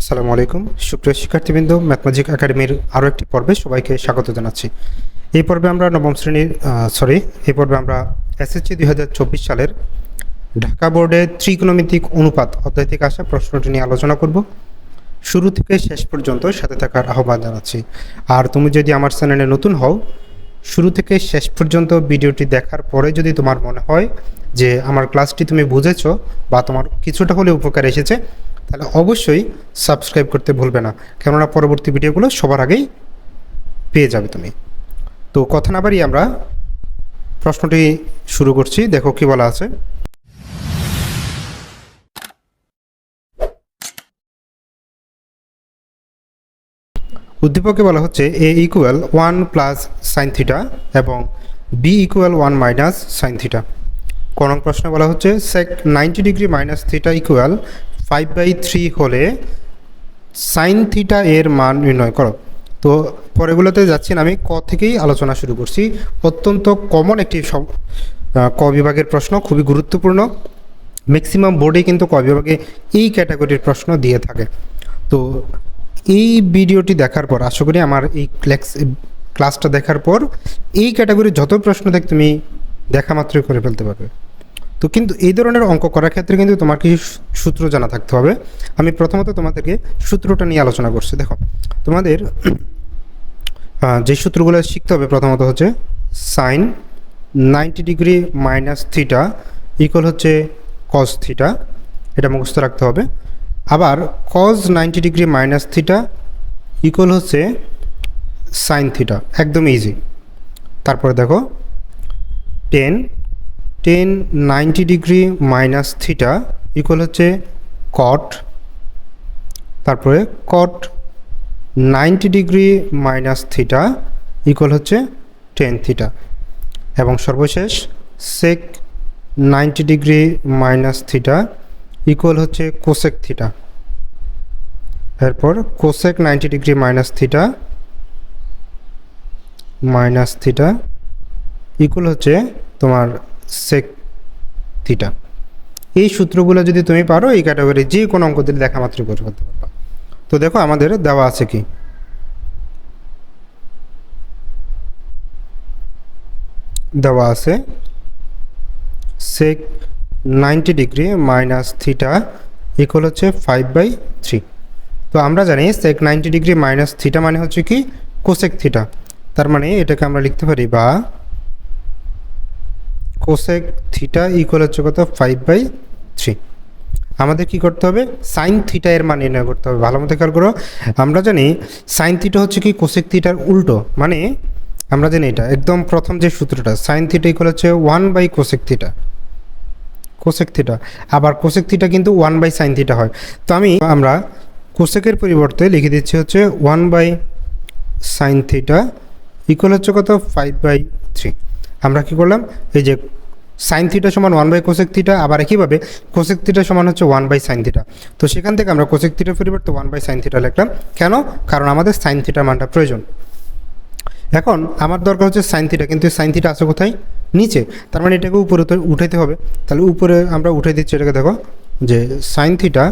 আসসালামু আলাইকুম। সুপ্রিয় শিক্ষার্থীবৃন্দ ম্যাথমেজিক একাডেমির আরও একটি পর্বে সবাইকে স্বাগত জানাচ্ছি। এই পর্বে আমরা নবম শ্রেণির সরি এই পর্বে আমরা এসএসসি দুই হাজার চব্বিশ সালের ঢাকা বোর্ডের ত্রিকোণমিতিক অনুপাত অধ্যায় থেকে আসা প্রশ্নটি নিয়ে আলোচনা করব। শুরু থেকে শেষ পর্যন্ত সাথে থাকার আহ্বান জানাচ্ছি। আর তুমি যদি আমার চ্যানেলে নতুন হও, শুরু থেকে শেষ পর্যন্ত ভিডিওটি দেখার পরে যদি তোমার মনে হয় যে আমার ক্লাসটি তুমি বুঝেছ বা তোমার কিছুটা হলে উপকার এসেছে তাহলে অবশ্যই সাবস্ক্রাইব করতে ভুলবে না। কেননা পরবর্তী ভিডিওগুলো সবার আগেই পেয়ে যাবে তুমি। তো কথা না বাড়িয়ে আমরা প্রশ্নটি শুরু করছি। দেখো কি বলা আছে। উদ্দীপকে বলা হচ্ছে A equal one plus sine theta এবং B equal one minus sine theta কোন প্রশ্নে বলা হচ্ছে sec ninety degree minus theta equal five by three হলে সাইন থিটা এর মান নির্ণয় করো। তো পরেগুলোতে যাচ্ছি না, আমি ক থেকেই আলোচনা শুরু করছি। অত্যন্ত কমন একটি ক বিভাগের প্রশ্ন, খুবই গুরুত্বপূর্ণ। ম্যাক্সিমাম বোর্ডে কিন্তু ক বিভাগে এই ক্যাটাগরির প্রশ্ন দিয়ে থাকে। তো এই ভিডিওটি দেখার পর, আশা করি আমার এই ক্লাস ক্লাসটা দেখার পর, এই ক্যাটাগরির যত প্রশ্ন দেখ তুমি দেখা মাত্রই করে ফেলতে পারবে। তো কিন্তু এই ধরনের অঙ্ক করার ক্ষেত্রে কিন্তু তোমার কিছু সূত্র জানা থাকতে হবে। আমি প্রথমত তোমাদেরকে সূত্রটা নিয়ে আলোচনা করছি। দেখো, তোমাদের যে সূত্রগুলো শিখতে হবে প্রথমত হচ্ছে sine ninety degree minus theta equal হচ্ছে কস থিটা এটা মুখস্থ রাখতে হবে। আবার cos ninety degree minus theta equal হচ্ছে সাইন থিটা একদম ইজি তারপরে দেখো tan tan ninety degree minus theta equal হচ্ছে কট তারপরে cot ninety degree minus theta equal হচ্ছে টেন থিটা। এবং সর্বশেষ sec ninety degree minus theta equal হচ্ছে কোসেক থিটা। এরপর cosec ninety degree minus theta minus theta equal হচ্ছে তোমার sec theta এই সূত্রগুলো যদি তুমি পারো, এই ক্যাটাগরি যে কোনো অঙ্ক দিলে দেখা মাত্রই করে ফেলতে পারবা। তো দেখো আমাদের দেওয়া আছে কি? দেওয়া আছে sec ninety degree minus theta equal হচ্ছে ফাইভ বাই থ্রি তো আমরা জানি sec ninety degree minus theta মানে হচ্ছে কি? কোসেক থিটা তার মানে এটাকে আমরা লিখতে পারি বা কোসেক থিটা ইকুয়াল হচ্ছে কত? ফাইভ বাই থ্রি আমাদের কি করতে হবে? সাইন থিটা এর মান নির্ণয় করতে হবে। ভালো মতো খেয়াল করো। আমরা জানি সাইন থিটা হচ্ছে কি কোসেক থিটার উল্টো। মানে আমরা জানি এটা। একদম প্রথম যে সূত্রটা সাইন থিটা ইকুয়াল হচ্ছে one by cosec theta cosec theta আবার কোসেক থিটা কিন্তু ওয়ান বাই সাইন থিটা হয়। তো আমি, আমরা কোসেকের পরিবর্তে লিখে দিচ্ছি হচ্ছে one by sine theta equal হচ্ছে কত? ফাইভ বাই থ্রি আমরা কি করলাম? এই যে সাইন থিটা সমান ওয়ান বাই কোসেক থিটা আবার একইভাবে কোসেক থিটা সমান হচ্ছে ওয়ান বাই সাইন থিটা তো সেখান থেকে আমরা কোসেক থিটার পরিবর্তে ওয়ান বাই সাইন থিটা লিখলাম। কেন? কারণ আমাদের সাইন থিটার মানটা প্রয়োজন। এখন আমার দরকার হচ্ছে সাইন থিটা কিন্তু সাইন থিটা আছে কোথায়? নিচে। তার মানে এটাকে উপরে তো উঠাইতে হবে। তাহলে উপরে আমরা উঠে দিচ্ছি এটাকে, দেখো, যে সাইন থিটা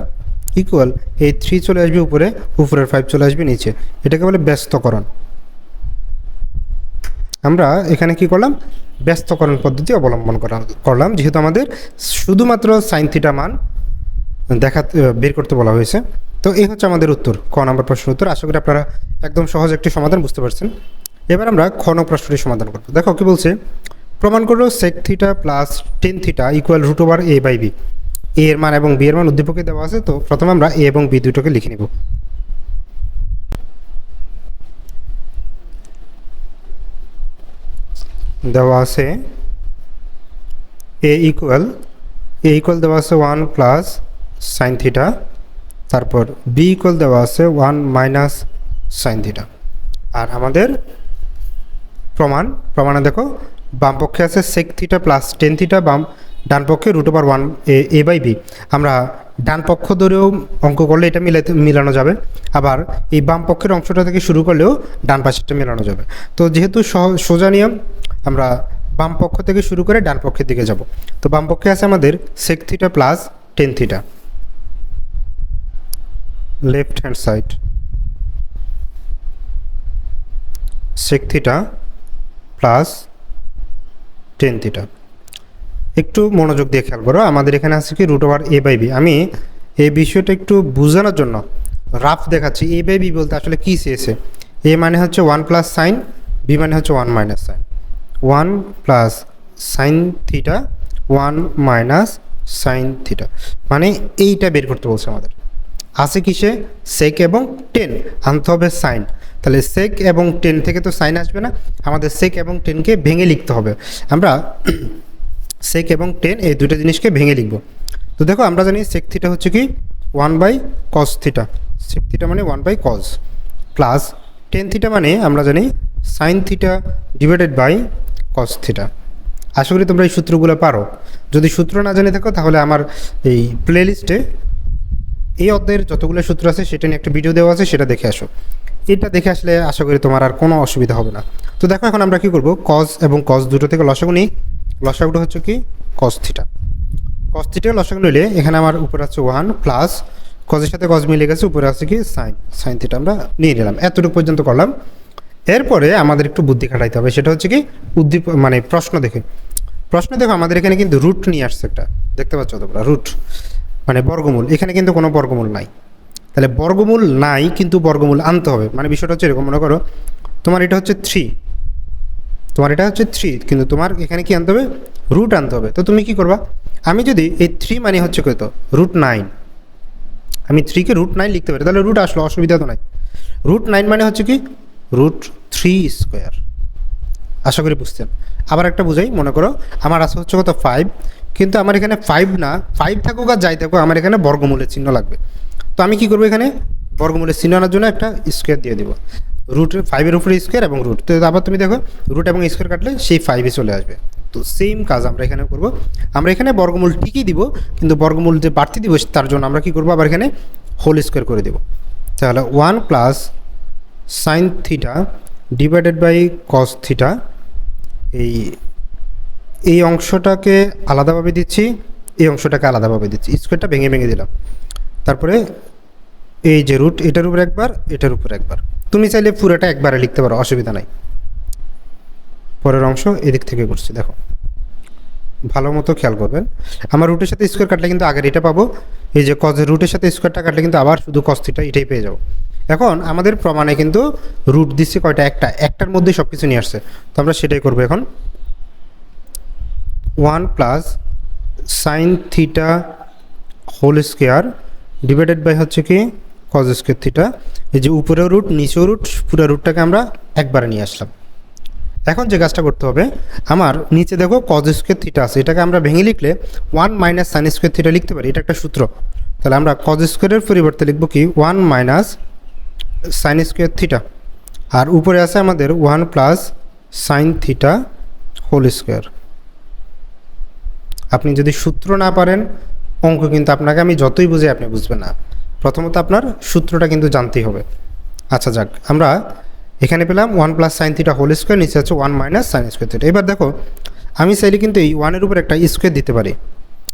ইকুয়াল এই থ্রি চলে আসবে উপরে, উপরের ফাইভ চলে আসবে নিচে। এটাকে বলে ব্যস্তকরণ। আমরা এখানে কি করলাম? ব্যস্তকরণ পদ্ধতি অবলম্বন করা করলাম। যেহেতু আমাদের শুধুমাত্র সাইন থিটা মান দেখা বের করতে বলা হয়েছে। তো এই হচ্ছে আমাদের উত্তর, ক নম্বর প্রশ্নের উত্তর। আশা করি আপনারা একদম সহজ একটি সমাধান বুঝতে পারছেন। এবার আমরা খ নং প্রশ্নটি সমাধান করব। দেখো, কি বলছে? প্রমাণ করল sec theta plus tan theta equal root over A by B A এর মান এবং বি এর মান উদ্দীপকে দেওয়া আছে, তো প্রথমে আমরা এ এবং বি দুটোকে লিখে নিব। দেওয়া আছে এ ইকুয়াল এ ইকুয়াল দেওয়া আছে ওয়ান প্লাস সাইন থিটা তারপর বি ইকুয়াল দেওয়া আছে ওয়ান মাইনাস সাইন থিটা আর আমাদের প্রমাণ, প্রমাণে দেখো, বাম পক্ষে আছে sec theta plus tan theta বাম ডান পক্ষে root over one A by B আমরা ডান পক্ষ ধরেও অঙ্ক করলে এটা মিলাতে, মিলানো যাবে। আবার এই বাম পক্ষের অংশটা থেকে শুরু করলেও ডান পাশেরটা মেলানো যাবে। তো যেহেতু সোজা নিয়ম, আমরা বাম পক্ষ থেকে শুরু করে ডান পক্ষের দিকে যাব। তো বাম পক্ষে আছে আমাদের sec theta plus tan theta left hand side sec theta plus tan theta একটু মনোযোগ দিয়ে খেয়াল করো। আমাদের এখানে আছে কি root over A by B আমি এই বিষয়টা একটু বোঝানোর জন্য রাফ দেখাচ্ছি। এ বাই বি বলতে আসলে কী চেয়েছে এ মানে হচ্ছে ওয়ান প্লাস সাইন বি মানে হচ্ছে one minus sine one plus sine theta one minus sine theta মানে এইটা বের করতে বলছে আমাদের। আছে কিসে সেক এবং টেন আনতে হবে সাইন তাহলে সেক এবং টেন থেকে তো সাইন আসবে না। আমাদের সেক এবং টেনকে ভেঙে লিখতে হবে। আমরা সেক এবং টেন এই দুটো জিনিসকে ভেঙে লিখব। তো দেখো, আমরা জানি সেক থিটা হচ্ছে কি? One by cos theta sec theta মানে one by cos plus tan theta মানে আমরা জানি sine theta divided by cos theta আশা করি তোমরা এই সূত্রগুলো পারো। যদি সূত্র না জেনে থাকো, তাহলে আমার এই প্লেলিস্টে এই অধ্যায়ের যতগুলো সূত্র আছে, সেটা নিয়ে একটা ভিডিও দেওয়া আছে, সেটা দেখে আসো। এটা দেখে আসলে আশা করি তোমার আর কোনো অসুবিধা হবে না। তো দেখো, এখন আমরা কি করব? কজ এবং কজ দুটো থেকে লসাগু নিই। লসাগুটা হচ্ছে কি? কস থিটা কস থিটা লসাগু নিলে এখানে আমার উপরে আছে ওয়ান প্লাস কজের সাথে কজ মিলে গেছে, উপরে আছে কি? সাইন সাইন থিটা আমরা নিয়ে নিলাম। এতটুকু পর্যন্ত করলাম। এরপরে আমাদের একটু বুদ্ধি খাটাইতে হবে। সেটা হচ্ছে কি? উদ্দীপ মানে প্রশ্ন দেখে। প্রশ্ন দেখো, আমাদের এখানে কিন্তু রুট নিয়ে আসছে একটা। দেখতে পাচ্ছ তোমরা? রুট মানে বর্গমূল। এখানে কিন্তু কোনো বর্গমূল নাই। তাহলে বর্গমূল নাই, কিন্তু বর্গমূল আনতে হবে। মানে বিষয়টা হচ্ছে এরকম। মনে করো, তোমার এটা হচ্ছে থ্রি তোমার এটা হচ্ছে থ্রি কিন্তু তোমার এখানে কি আনতে হবে? রুট আনতে হবে। তো তুমি কি করবা? আমি যদি এই থ্রি মানে হচ্ছে কত? রুট নাইন আমি থ্রিকে রুট নাইন লিখতে পারি। তাহলে রুট আসলো, অসুবিধা তো নাই। রুট নাইন মানে হচ্ছে কি? রুট থ্রি স্কোয়ার আশা করি বুঝতেন আবার একটা বুঝাই, মনে করো, আমার আছে হচ্ছে কত? ফাইভ কিন্তু আমার এখানে ফাইভ না ফাইভ থাকুক আর যাই থাকুক, আমার এখানে বর্গমূলের চিহ্ন লাগবে। তো আমি কি করব এখানে? বর্গমূলের চিহ্ন আনার জন্য একটা স্কোয়ার দিয়ে দিব। রুট ফাইভের উপরে স্কোয়ার এবং রুট তো আবার তুমি দেখো রুট এবং স্কোয়ার কাটলে সেই ফাইভে চলে আসবে। তো সেম কাজ আমরা এখানে করব। আমরা এখানে বর্গমূল ঠিকই দিব, কিন্তু বর্গমূল যে বাড়তি দিব, তার জন্য আমরা কি করব? আবার এখানে হোল স্কোয়ার করে দেব। তাহলে one plus sine theta divided by cos theta এই এই অংশটাকে আলাদাভাবে দিচ্ছি, এই অংশটাকে আলাদাভাবে দিচ্ছি। স্কোয়ারটা ভেঙে ভেঙে দিলাম। তারপরে এই যে রুট এটার উপর একবার, এটার উপর একবার। তুমি চাইলে পুরোটা একবারে লিখতে পারো, অসুবিধা নাই। পরের অংশ এদিক থেকে করছি, দেখো। ভালো মতো খেয়াল করবেন। আমার রুটের সাথে স্কোয়ার কাটলে কিন্তু আগের এটা পাবো। এই যে কজের রুটের সাথে স্কোয়ারটা কাটলে কিন্তু আবার শুধু কস্তিটা এটাই পেয়ে যাব। এখন আমাদের প্রমাণে কিন্তু রুট দিচ্ছে কয়টা? একটা। একটার মধ্যে সব কিছু নিয়ে আসছে। তো আমরা সেটাই করব এখন। One plus sine theta whole square divided by হচ্ছে কি? কজ স্কোয়ার থিটা এই যে উপরেও রুট নিচেও রুট পুরো রুটটাকে আমরা একবারে নিয়ে আসলাম। এখন যে কাজটা করতে হবে, আমার নিচে দেখো কজ স্কোয়ার থিটা আছে, এটাকে আমরা ভেঙে লিখলে one minus sine square theta লিখতে পারি, এটা একটা সূত্র। তাহলে আমরা কজ স্কোয়ারের পরিবর্তে লিখব কি one minus sine square theta আর উপরে আছে আমাদের one plus sine theta whole square আপনি যদি সূত্র না পারেন, অঙ্ক কিন্তু আপনাকে আমি যতই বুঝে আপনি বুঝবেন না। প্রথমত আপনার সূত্রটা কিন্তু জানতেই হবে। আচ্ছা যাক, আমরা এখানে পেলাম one plus sine theta whole square নিচে আছে one minus sine square theta এবার দেখো, আমি চাইলে কিন্তু এই ওয়ানের উপর একটা স্কোয়ার দিতে পারি।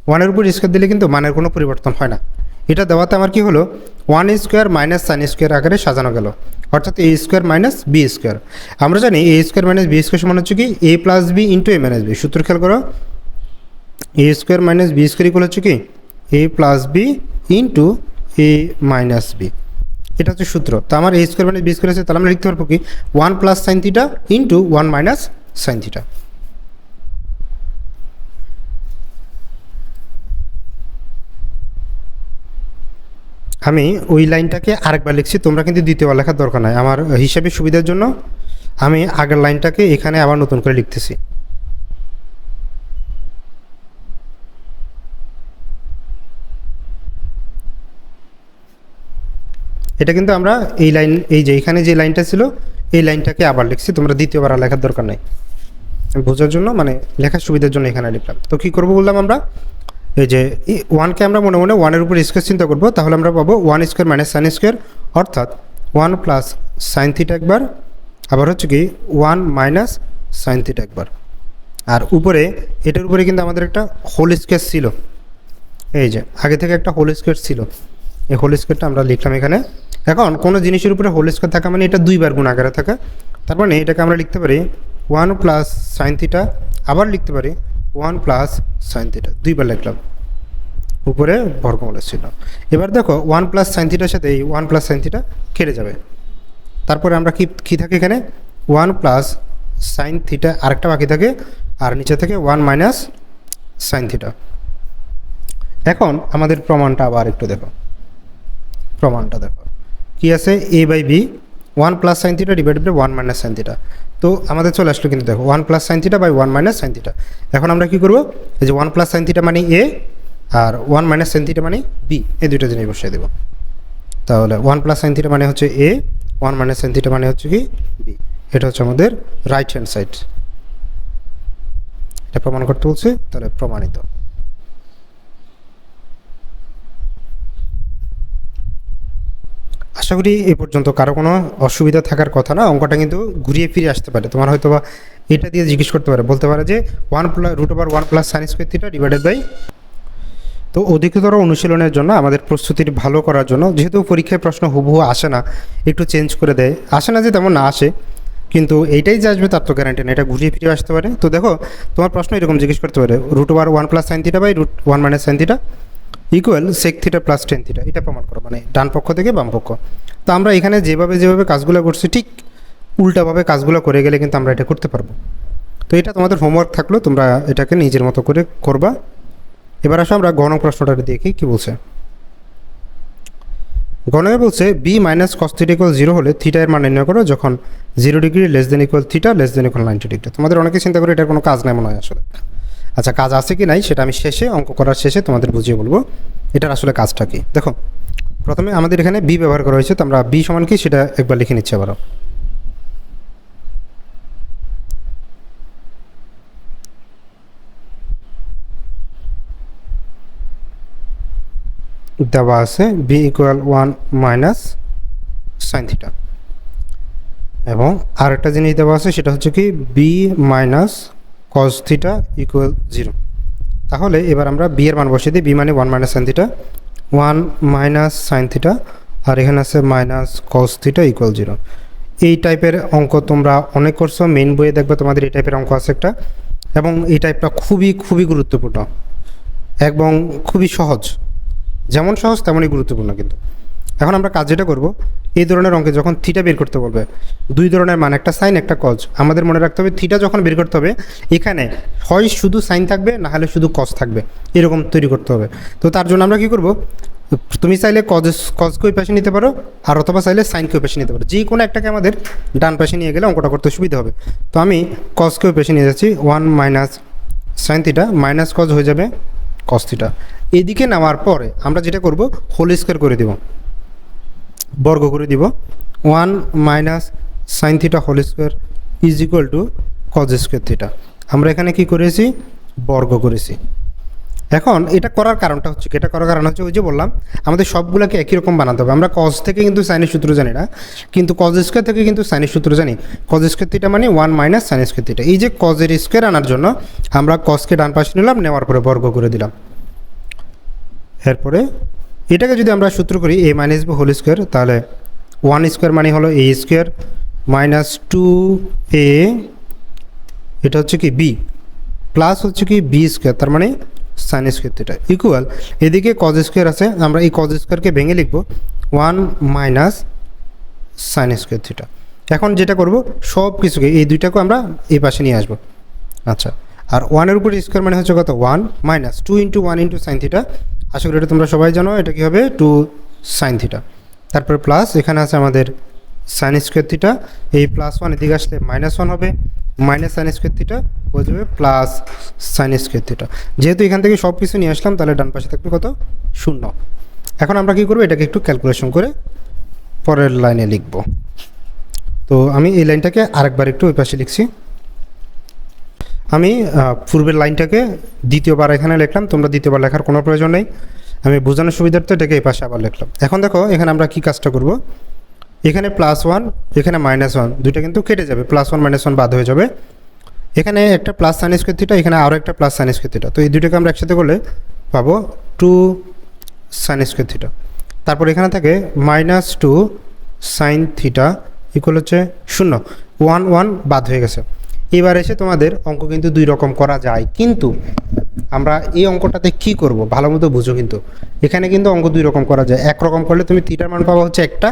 ওয়ানের উপর স্কোয়ার দিলে কিন্তু মানের কোনো পরিবর্তন হয় না। এটা দেওয়াতে আমার কি হলো? One square minus sine square আকারে সাজানো গেল। অর্থাৎ A square minus B square আমরা জানি A square minus B square সমান হচ্ছে কি? A plus B into A minus B সূত্র খেয়াল করো। A square minus B square equal হচ্ছে কি? A plus B into A minus B. এটা হচ্ছে সূত্র। তো আমার A square minus B square আছে, তাহলে আমরা লিখতে পারব কি? One plus sine theta into one minus sine theta. আমি ওই লাইনটাকে আরেকবার লিখছি, তোমরা কিন্তু দ্বিতীয়বার লেখার দরকার নাই। আমার হিসাবে সুবিধার জন্য আমি আগের লাইনটাকে এখানে আবার নতুন করে লিখতেছি। এটা কিন্তু আমরা এই লাইন, এই যে এখানে যে লাইনটা ছিল, এই লাইনটাকে আবার লিখছি। তোমরা দ্বিতীয়বার আর লেখার দরকার নাই। বোঝার জন্য মানে লেখার সুবিধার জন্য এখানে লিখলাম। তো কী করব বললাম আমরা? এই যে ওয়ানকে আমরা মনে মনে ওয়ানের উপর স্কোয়ার চিন্তা করব, তাহলে আমরা পাবো one square minus sine square অর্থাৎ ওয়ান প্লাস সাইন থিটা একবার, আবার হচ্ছে কি ওয়ান মাইনাস সাইন থিটা একবার। আর উপরে, এটার উপরে কিন্তু আমাদের একটা হোল স্কোয়ার ছিল। এই যে, আগে থেকে একটা হোল স্কোয়ার ছিল। এই হোল স্কোয়ারটা আমরা লিখলাম এখানে। এখন কোনো জিনিসের উপরে হোল স্কোয়ার থাকা মানে এটা দুইবার গুণ আকারে থাকা। তার মানে এটাকে আমরা লিখতে পারি ওয়ান প্লাস সাইন থিটা আবার লিখতে পারি ওয়ান প্লাস সাইন থিটা দুইবার লিখলাম। উপরে বর্গমূলের ছিল। এবার দেখো ওয়ান প্লাস সাইন থিটার সাথে এই ওয়ান প্লাস সাইন থিটা কেটে যাবে। তারপরে আমরা কি, কী থাকে এখানে? ওয়ান প্লাস সাইন থিটা আরেকটা বাকি থাকে, আর নিচে থেকে ওয়ান মাইনাস সাইন থিটা এখন আমাদের প্রমাণটা আবার একটু দেখো। প্রমাণটা দেখো। কি আছে? A by B one plus sine theta divided by one minus sine theta তো আমাদের চলে আসলো কিন্তু দেখো one plus sine theta by one minus sine theta এখন আমরা কী করব? এই যে ওয়ান প্লাস সাইন থিটা মানে এ আর ওয়ান মাইনাস সাইন থিটা মানে বি এই দুইটা জিনিস বসিয়ে দেবো। তাহলে ওয়ান প্লাস সাইন থিটা মানে হচ্ছে A one minus sine theta মানে হচ্ছে কি? বি এটা হচ্ছে আমাদের রাইট হ্যান্ড সাইড এটা প্রমাণ করতে বলছে, তাহলে প্রমাণিত। আশা করি এ পর্যন্ত কারও কোনো অসুবিধা থাকার কথা না। অঙ্কটা কিন্তু ঘুরিয়ে ফিরে আসতে পারে। তোমার হয়তো বা এটা দিয়ে জিজ্ঞেস করতে পারে। বলতে পারে যে one plus root over one plus sine square theta divided by তো অধিকতর অনুশীলনের জন্য, আমাদের প্রস্তুতির ভালো করার জন্য, যেহেতু পরীক্ষায় প্রশ্ন হুবহু আসে না, একটু চেঞ্জ করে দেয়। আসে না যে তেমন না আসে, কিন্তু এইটাই যে আসবে তার তো গ্যারান্টি না এটা ঘুরিয়ে ফিরে আসতে পারে। তো দেখো, তোমার প্রশ্ন এরকম জিজ্ঞেস করতে পারে root over one plus sine theta by root one minus sine theta equal sec theta plus tan theta এটা প্রমাণ করো মানে ডান পক্ষ থেকে বাম পক্ষ। তো আমরা এখানে যেভাবে যেভাবে কাজগুলো করছি, ঠিক উল্টাভাবে কাজগুলো করে গেলে কিন্তু আমরা এটা করতে পারব। তো এটা তোমাদের হোমওয়ার্ক থাকল, তোমরা এটাকে নিজের মতো করে করবা। এবার আসো আমরা গণ প্রশ্নটা দেখি, কি বলছে? গণে বলছে B minus cos theta equal zero হলে থিটা এর মান নির্ণয় করো, যখন zero degree less than equal theta less than equal ninety degree তোমাদের অনেকে চিন্তা করে এটার কোনো কাজ নাই মনে হয় আসলে। আচ্ছা কাজ আছে কি নাই সেটা আমি শেষে, অঙ্ক করার শেষে তোমাদের বুঝিয়ে বলব। এটার আসলে কাজটা কি? দেখো, প্রথমে আমাদের এখানে বি ব্যবহার করা হয়েছে, তো আমরা বি সমান কি সেটা একবার লিখে নিচ্ছি আবারও। দেওয়া আছে B equal one minus sine theta. এবং আরেকটা জিনিস দেওয়া আছে, সেটা হচ্ছে কি B minus cos theta equal zero তাহলে এবার আমরা বি এর মান বসিয়ে দিই। বি মানে one minus sine theta one minus sine theta আর এখানে আছে minus cos theta equal zero এই টাইপের অঙ্ক তোমরা অনেক করছ। মেইন বইয়ে দেখবে তোমাদের এই টাইপের অঙ্ক আছে একটা। এবং এই টাইপটা খুবই খুবই গুরুত্বপূর্ণ। এবং খুবই সহজ। যেমন সহজ, তেমনই গুরুত্বপূর্ণ কিন্তু। এখন আমরা কাজ যেটা করব এই ধরনের অঙ্কে যখন থিটা বের করতে বলবে, দুই ধরনের মান, একটা সাইন একটা কজ আমাদের মনে রাখতে হবে থিটা যখন বের করতে হবে, এখানে হয় শুধু সাইন থাকবে, না হলে শুধু কজ থাকবে। এরকম তৈরি করতে হবে। তো তার জন্য আমরা কি করব? তুমি চাইলে কজ কজকে ওই পাশে নিতে পারো, আর অথবা চাইলে সাইনকে ওই পাশে নিতে পারো। যে কোনো একটাকে আমাদের ডান পাশে নিয়ে গেলে অঙ্কটা করতে সুবিধা হবে। তো আমি কজকে ওই পাশে নিয়ে যাচ্ছি one minus sine theta minus cos হয়ে যাবে কস থিটা এদিকে নেওয়ার পরে আমরা যেটা করব হোল স্কোয়ার করে দেব। বর্গ করে দিব। One minus sine theta whole square is equal to cos square theta. আমরা এখানে কি করেছি? বর্গ করেছি। এখন এটা করার কারণটা হচ্ছে? এটা করার কারণ হচ্ছে ওই যে বললাম, আমাদের সবগুলোকে একই রকম বানাতে হবে। আমরা কজ থেকে কিন্তু সাইনের সূত্র জানি না, কিন্তু কজ স্কোয়ার থেকে কিন্তু সাইনের সূত্র জানি। কজ স্কোয়ার থিটা মানে one minus sine square theta. এই যে কজের স্কোয়ার আনার জন্য আমরা কজকে ডান পাশে নিলাম, নেওয়ার পরে বর্গ করে দিলাম। এরপরে এটাকে যদি আমরা সূত্র করি A minus B whole square তাহলে ওয়ান স্কোয়ার মানে হলো A square minus two A এটা হচ্ছে কি বি প্লাস হচ্ছে কি বি স্কোয়ার তার মানে সাইন স্কোয়ার থিটা ইকুয়াল এদিকে কজ স্কোয়ার আছে, আমরা এই কজ স্কোয়ারকে ভেঙে লিখব one minus sine square theta এখন যেটা করব, সব কিছুকে, এই দুইটাকে আমরা এই পাশে নিয়ে আসব। আচ্ছা আর ওয়ানের উপরে স্কোয়ার মানে হচ্ছে কত? One minus two into one into sine theta আশা করি এটা তোমরা সবাই জানো, এটা কী হবে? টু সাইন থিটা তারপর প্লাস এখানে আছে আমাদের সাইন স্কোয়ার থিটা এই প্লাস ওয়ান এদিকে আসলে মাইনাস ওয়ান হবে মাইনাস সাইন স্কোয়ার থিটা হয়ে যাবে প্লাস সাইন স্কোয়ার থিটা যেহেতু এখান থেকে সব কিছু নিয়ে আসলাম, তাহলে ডান পাশে থাকবে কত? শূন্য। এখন আমরা কী করব? এটাকে একটু ক্যালকুলেশন করে পরের লাইনে লিখব। তো আমি এই লাইনটাকে আরেকবার একটু ওই পাশে লিখছি। আমি পূর্বের লাইনটাকে দ্বিতীয়বার এখানে লিখলাম, তোমরা দ্বিতীয়বার লেখার কোনো প্রয়োজন নেই। আমি বোঝানোর সুবিধার্থে এটাকে এই পাশে আবার লিখলাম। এখন দেখো, এখানে আমরা কি কাজটা করব? এখানে প্লাস ওয়ান এখানে মাইনাস ওয়ান দুইটা কিন্তু কেটে যাবে। প্লাস ওয়ান মাইনাস ওয়ান বাদ হয়ে যাবে। এখানে একটা প্লাস সাইন স্কোয়ার এখানে আরও একটা প্লাস সাইন স্কোয়ার তো এই দুটোকে আমরা একসাথে করলে পাবো টু সাইন স্কোয়ার তারপর এখানে থাকে minus two sine theta equal হচ্ছে শূন্য। ওয়ান ওয়ান বাদ হয়ে গেছে। এবার এসে তোমাদের অঙ্ক কিন্তু দুই রকম করা যায়। কিন্তু আমরা এই অঙ্কটাতে কি করব? ভালো মতো বুঝো কিন্তু। এখানে কিন্তু অঙ্ক দুই রকম করা যায়। এক রকম করলে তুমি থিটার মান পাবা হচ্ছে একটা,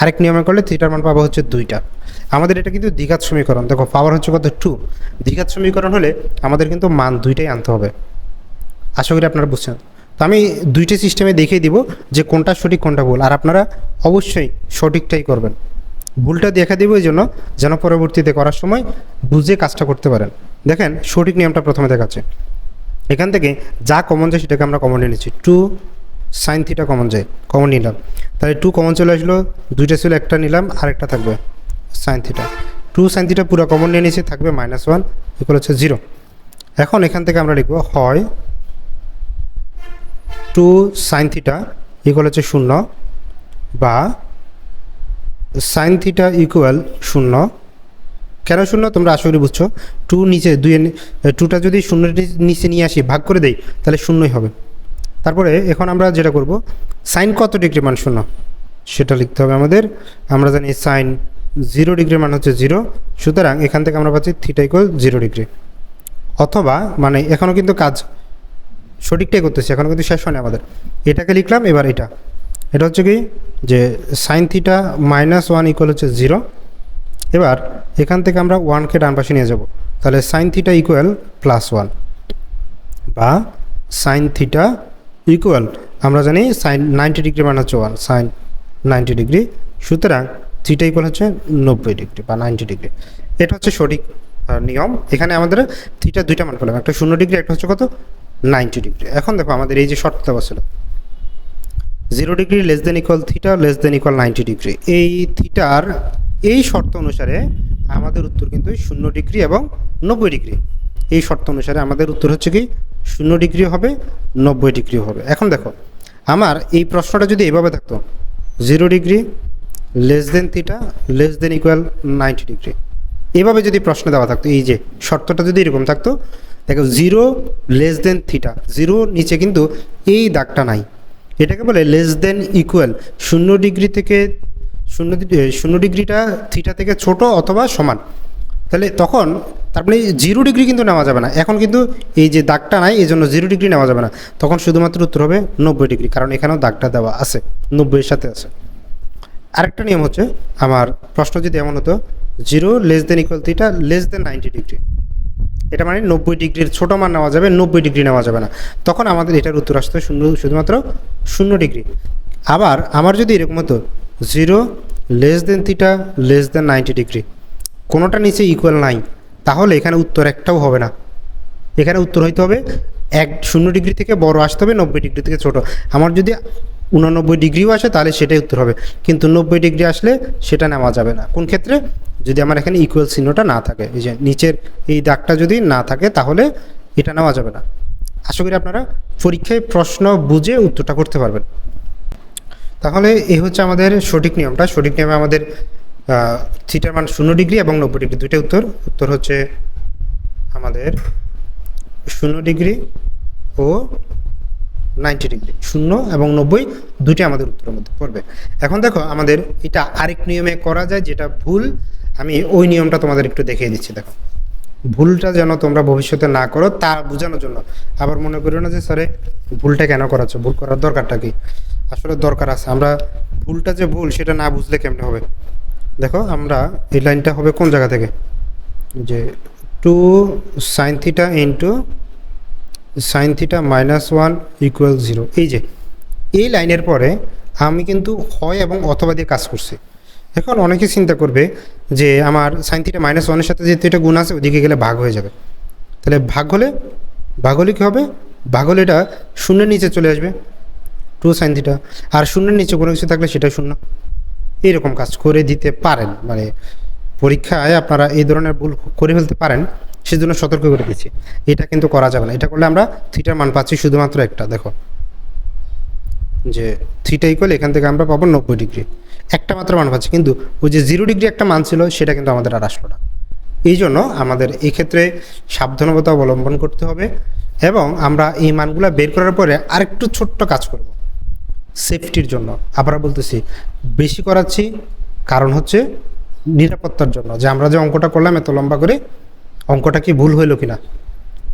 আরেক নিয়মে করলে থিটার মান পাবা হচ্ছে দুইটা। আমাদের এটা কিন্তু দ্বিঘাত সমীকরণ। দেখো পাওয়ার হচ্ছে কত? টু দ্বিঘাত সমীকরণ হলে আমাদের কিন্তু মান দুইটাই আনতে হবে। আশা করি আপনারা বুঝছেন। তো আমি দুইটি সিস্টেমে দেখিয়ে দিব যে কোনটা সঠিক, কোনটা ভুল। আর আপনারা অবশ্যই সঠিকটাই করবেন। ভুলটা দেখা দিব এই জন্য যেন পরবর্তীতে করার সময় বুঝে কাজটা করতে পারেন। দেখেন, সঠিক নিয়মটা প্রথমে দেখাচ্ছে। এখান থেকে যা কমন যায় সেটাকে আমরা কমন নিয়ে টু সাইন থিটা কমন যায় কমন নিলাম। তাহলে টু কমন চলে আসলো, দুইটা ছিল, একটা নিলাম, আরেকটা থাকবে sine theta two sine theta পুরো কমন নিয়ে নিয়েছি, থাকবে মাইনাস ওয়ান ইকুয়াল হচ্ছে জিরো এখন এখান থেকে আমরা লিখব হয় টু সাইন থিটা ইকুয়াল হচ্ছে শূন্য বা সাইন থিটা ইকুয়াল শূন্য। কেন শূন্য? তোমরা আশা করি বুঝছ। টু নিচে দুই টুটা যদি শূন্যের নি- নিচে নিয়ে আসি, ভাগ করে দেই, তাহলে শূন্যই হবে। তারপরে এখন আমরা যেটা করব সাইন কত ডিগ্রি মান শূন্য? সেটা লিখতে হবে আমাদের। আমরা জানি সাইন জিরো ডিগ্রি মান হচ্ছে জিরো সুতরাং এখান থেকে আমরা পাচ্ছি থিটা ইকুয়াল জিরো ডিগ্রি। অথবা মানে এখনও কিন্তু কাজ সঠিকটাই করতেছি এখনও কিন্তু শেষ হয়নি আমাদের। এটাকে লিখলাম, এবার এটা। এটা হচ্ছে কি? যে sine theta minus one equal হচ্ছে জিরো এবার এখান থেকে আমরা ওয়ানকে ডান পাশে নিয়ে যাব। তাহলে sine theta equal plus one বা সাইন থিটা ইকুয়াল আমরা জানি সাইন নাইনটি ডিগ্রি মানে হচ্ছে ওয়ান সাইন নাইনটি ডিগ্রি সুতরাং থিটা ইকুয়াল হচ্ছে নব্বই ডিগ্রি বা নাইনটি ডিগ্রি এটা হচ্ছে সঠিক নিয়ম। এখানে আমাদের থিটা দুইটা মান পেলাম। একটা শূন্য ডিগ্রি একটা হচ্ছে কত? নাইনটি ডিগ্রি এখন দেখো আমাদের এই যে শর্ত দেওয়া ছিল zero degree less than equal theta less than equal ninety degree. এই থিটার এই শর্ত অনুসারে আমাদের উত্তর কিন্তু শূন্য ডিগ্রি এবং নব্বই ডিগ্রি। এই শর্ত অনুসারে আমাদের উত্তর হচ্ছে কি, শূন্য ডিগ্রি হবে, নব্বই ডিগ্রি হবে। এখন দেখো, আমার এই প্রশ্নটা যদি এভাবে থাকতো, zero degree less than theta less than equal ninety degree. এভাবে যদি প্রশ্ন দেওয়া থাকতো, এই যে শর্তটা যদি এরকম থাকতো, দেখো zero less than theta zero নিচে কিন্তু এই দাগটা নাই। এটাকে বলে লেস দেন ইকুয়াল শূন্য ডিগ্রি থেকে, শূন্য শূন্য ডিগ্রিটা থিটা থেকে ছোট অথবা সমান। তাহলে তখন তার মানে জিরো ডিগ্রি কিন্তু নেওয়া যাবে না। এখন কিন্তু এই যে দাগটা নাই, এই জন্য জিরো ডিগ্রি নেওয়া যাবে না। তখন শুধুমাত্র উত্তর হবে নব্বই ডিগ্রি কারণ এখানেও দাগটা দেওয়া আছে, নব্বইয়ের সাথে আছে। আরেকটা নিয়ম হচ্ছে, আমার প্রশ্ন যদি এমন হতো zero less than equal theta less than ninety degree এটা মানে নব্বই ডিগ্রির ছোট মান নেওয়া যাবে, নব্বই ডিগ্রি নেওয়া যাবে না। তখন আমাদের এটার উত্তর আসতে শূন্য শুধুমাত্র শূন্য ডিগ্রি। আবার আমার যদি এরকম হতো zero less than theta less than ninety degree, কোনোটা নিচে ইকুয়াল নাই, তাহলে এখানে উত্তর একটাও হবে না। এখানে উত্তর হইতে হবে, এক শূন্য ডিগ্রি থেকে বড় আসতে হবে, নব্বই ডিগ্রি থেকে ছোট। আমার যদি উননব্বই ডিগ্রিও আসে, তাহলে সেটাই উত্তর হবে। কিন্তু নব্বই ডিগ্রি আসলে সেটা নেওয়া যাবে না। কোন ক্ষেত্রে? যদি আমার এখানে ইকুয়াল চিহ্নটা না থাকে, এই যে নিচের এই দাগটা যদি না থাকে, তাহলে এটা নেওয়া যাবে না। আশা করি আপনারা পরীক্ষায় প্রশ্ন বুঝে উত্তরটা করতে পারবেন। তাহলে এই হচ্ছে আমাদের সঠিক নিয়মটা। সঠিক নিয়মে আমাদের থিটার মান শূন্য ডিগ্রি এবং নব্বই ডিগ্রি দুইটা উত্তর। উত্তর হচ্ছে আমাদের শূন্য ডিগ্রি ও নাইনটি ডিগ্রি। শূন্য এবং নব্বই দুটি আমাদের উত্তরের মধ্যে পড়বে। এখন দেখো, আমাদের এটা আরেক নিয়মে করা যায় যেটা ভুল। আমি ওই নিয়মটা তোমাদের একটু দেখিয়ে দিচ্ছি, দেখো। ভুলটা যেন তোমরা ভবিষ্যতে না করো, তা বোঝানোর জন্য। আবার মনে করিও না যে, স্যারে ভুলটা কেন করাচ্ছ? ভুল করার দরকারটা কি? আসলে দরকার আছে। আমরা ভুলটা যে ভুল, সেটা না বুঝলে কেমনে হবে? দেখো, আমরা এই লাইনটা হবে কোন জায়গা থেকে? যে two sine theta into sine theta minus one equal zero. এই যে, এই লাইনের পরে আমি কিন্তু হয় এবং অথবা দিয়ে কাজ করছি। এখন অনেকে চিন্তা করবে যে আমার সাইন থিটা মাইনাস ওয়ানের সাথে যেহেতু এটা গুণ আছে, ওদিকে গেলে ভাগ হয়ে যাবে। তাহলে ভাগ হলে ভাগ হলে কী হবে? ভাগ হলে এটা শূন্যের নিচে চলে আসবে। টু সাইন থিটা আর শূন্যের নিচে কোনো কিছু থাকলে সেটা শূন্য। এইরকম কাজ করে দিতে পারেন। মানে পরীক্ষায় আপনারা এই ধরনের ভুল করে ফেলতে পারেন, সেজন্য সতর্ক করে দিচ্ছি। এটা কিন্তু করা যাবে না। এটা করলে আমরা থিটার মান পাচ্ছি শুধুমাত্র একটা, দেখো। যে থিটা ইকুয়াল এখান থেকে আমরা পাবো নব্বই ডিগ্রি একটা মাত্র মান পাচ্ছি, কিন্তু ওই যে জিরো ডিগ্রি একটা মান ছিল, সেটা কিন্তু আমাদের আর আসলো না। এই জন্য আমাদের এক্ষেত্রে সাবধানতা অবলম্বন করতে হবে, এবং আমরা এই মানগুলো বের করার পরে আরেকটু ছোট্ট কাজ করব। সেফটির জন্য। আবার বলতেছি, বেশি করাচ্ছি কারণ হচ্ছে নিরাপত্তার জন্য। যে আমরা যে অঙ্কটা করলাম, এত লম্বা করে, অঙ্কটা কি ভুল হইল কিনা?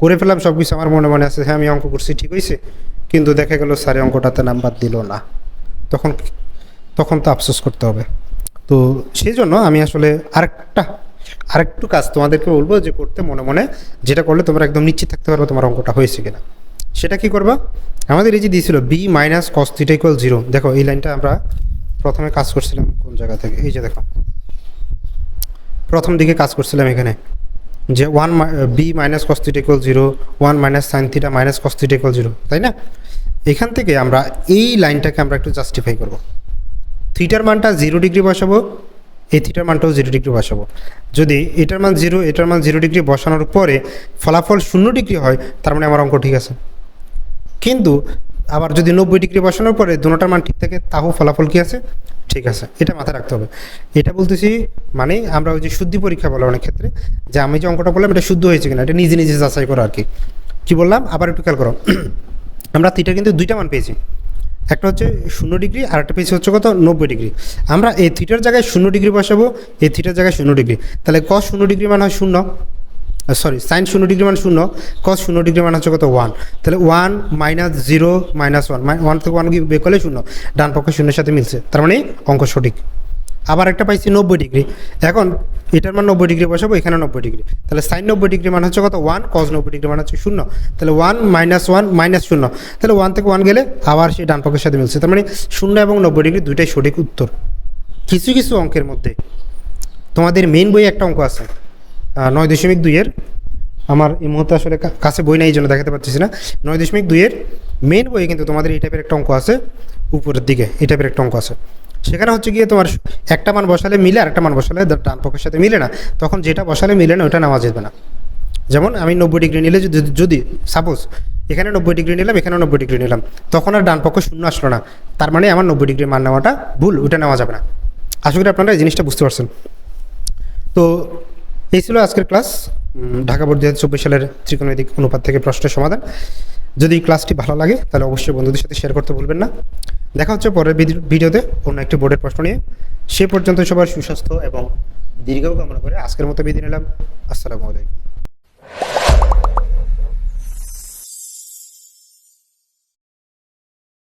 করে ফেলাম সব কিছু আমার মনে মনে আছে হ্যাঁ আমি অঙ্ক করছি, ঠিক হয়েছে কিন্তু দেখা গেল স্যারে অঙ্কটাতে নাম্বার দিল না। তখন তখন তো আফসোস করতে হবে। তো সেই জন্য আমি আসলে আরেকটা আরেকটু কাজ তোমাদেরকে বলব যে করতে মনে মনে যেটা করলে তোমরা একদম নিশ্চিত থাকতে পারবে তোমার অঙ্কটা হয়েছে কিনা। সেটা কি করবা? আমাদের এই যে দিয়েছিল B minus cos theta equal zero দেখো এই লাইনটা আমরা প্রথমে কাজ করছিলাম কোন জায়গা থেকে? এই যে দেখো। প্রথম দিকে কাজ করছিলাম এখানে। যে one b minus cos zero one minus sine theta minus cos zero তাই না? এখান থেকে আমরা এই লাইনটাকে আমরা একটু জাস্টিফাই করব। থিটার মানটা জিরো ডিগ্রি বসাবো, এই থিটার মানটাও জিরো ডিগ্রি বসাবো। যদি এটার মান জিরো এটার মান জিরো ডিগ্রি বসানোর পরে ফলাফল শূন্য ডিগ্রি হয়, তার মানে আমার অঙ্ক ঠিক আছে। কিন্তু আবার যদি নব্বই ডিগ্রি বসানোর পরে দুটোটার মান ঠিক থাকে তাও ফলাফল কি আছে? ঠিক আছে। এটা মাথায় রাখতে হবে। এটা বলতেছি মানে আমরা ওই যে শুদ্ধি পরীক্ষা বলে অনেক ক্ষেত্রে, যে আমি যে অঙ্কটা বললাম এটা শুদ্ধ হয়েছে কিনা, এটা নিজে নিজে যাচাই করো আর কি কী বললাম? আবার একটু খেয়াল করো। আমরা থিটার কিন্তু দুইটা মান পেয়েছি। একটা হচ্ছে শূন্য ডিগ্রি, আর একটা পেয়েছি হচ্ছে কত? নব্বই ডিগ্রি। আমরা এই থিটার জায়গায় শূন্য ডিগ্রি বসাবো, এই থিটার জায়গায় শূন্য ডিগ্রি। তাহলে ক শূন্য ডিগ্রি মান হয় শূন্য? সরি সাইন শূন্য ডিগ্রি মান শূন্য কস শূন্য ডিগ্রি মান হচ্ছে কত? ওয়ান তাহলে one minus zero minus one one থেকে ওয়ান বের করলে শূন্য? ডান পক্ষে শূন্যের সাথে মিলছে, তার মানে অঙ্ক সঠিক। আবার একটা পাইছি নব্বই ডিগ্রি এখন এটার মান নব্বই ডিগ্রি বসাবো, এখানে নব্বই ডিগ্রি তাহলে সাইন নব্বই ডিগ্রি মান হচ্ছে কত? ওয়ান কস নব্বই ডিগ্রি মান হচ্ছে শূন্য। তাহলে ওয়ান মাইনাস ওয়ান মাইনাস শূন্য। তাহলে ওয়ান থেকে ওয়ান গেলে আবার সেই ডান পক্ষের সাথে মিলছে, তার মানে শূন্য এবং নব্বই ডিগ্রি দুইটাই সঠিক উত্তর। কিছু কিছু অঙ্কের মধ্যে। তোমাদের মেন বই একটা অঙ্ক আছে। নয় দশমিক দুইয়ের। আমার এই মুহূর্তে আসলে কাছে বই নাই, এই জন্য দেখাতে পারতেছি না। নয় দশমিক দুইয়ের মেন বইয়ে কিন্তু তোমাদের এই টাইপের একটা অঙ্ক আছে, উপরের দিকে এই টাইপের একটা অঙ্ক আছে। সেখানে হচ্ছে গিয়ে তোমার একটা মান বসালে মিলে আর একটা মান বসালে ডান পক্ষের সাথে মিলে না। তখন যেটা বসালে মিলে না, ওটা নেওয়া যাবে না। যেমন আমি নব্বই ডিগ্রি নিলে যদি যদি সাপোজ এখানে নব্বই ডিগ্রি নিলাম এখানে নব্বই ডিগ্রি নিলাম, তখন আর ডান পক্ষ শূন্য আসলো না। তার মানে আমার নব্বই ডিগ্রি মান নেওয়াটা ভুল, ওটা নেওয়া যাবে না। আশা করি আপনারা এই জিনিসটা বুঝতে পারছেন। তো এই ছিল আজকের ক্লাস। ঢাকা বোর্ড দু হাজার চব্বিশ সালের ত্রিকোণমিতিক অনুপাত থেকে প্রশ্নের সমাধান। যদি ক্লাসটি ভালো লাগে, তাহলে অবশ্যই বন্ধুদের সাথে শেয়ার করতে ভুলবেন না। দেখা হচ্ছে পরের ভিডিওতে অন্য একটি বোর্ডের প্রশ্ন নিয়ে। সে পর্যন্ত সবার সুস্বাস্থ্য এবং দীর্ঘ কামনা করে আজকের মতো বিদায় নিলাম। আসসালামু আলাইকুম।